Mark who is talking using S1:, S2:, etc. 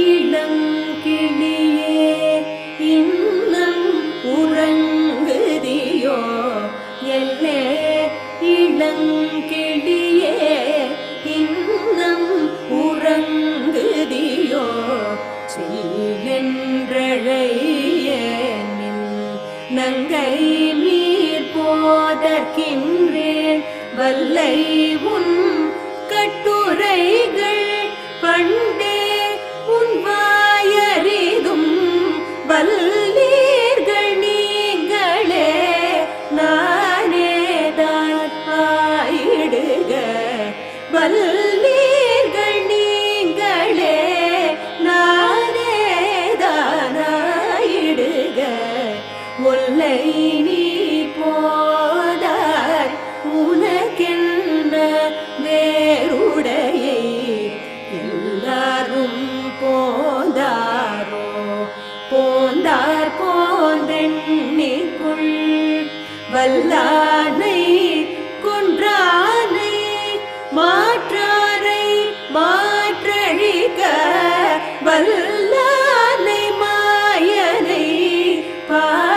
S1: இளங்கிளியே இன்னம் உறங்குதியோ? எல்லே இளங்கிளியே இன்னம் உறங்குதியோ? சீலென்றழையேனின் நங்கை நீர் போதற்கின்றேன் வல்லை உன் வல்லீர்கள் நீங்களே நானேதான் ஆயிடுக ஒல்லை நீ போதாய் உனக்கென்ன வேறுடையை எல்லாரும் போந்தாரோ? போந்தார் போந்தெண்ணிக்குள் வல்லானை Bye.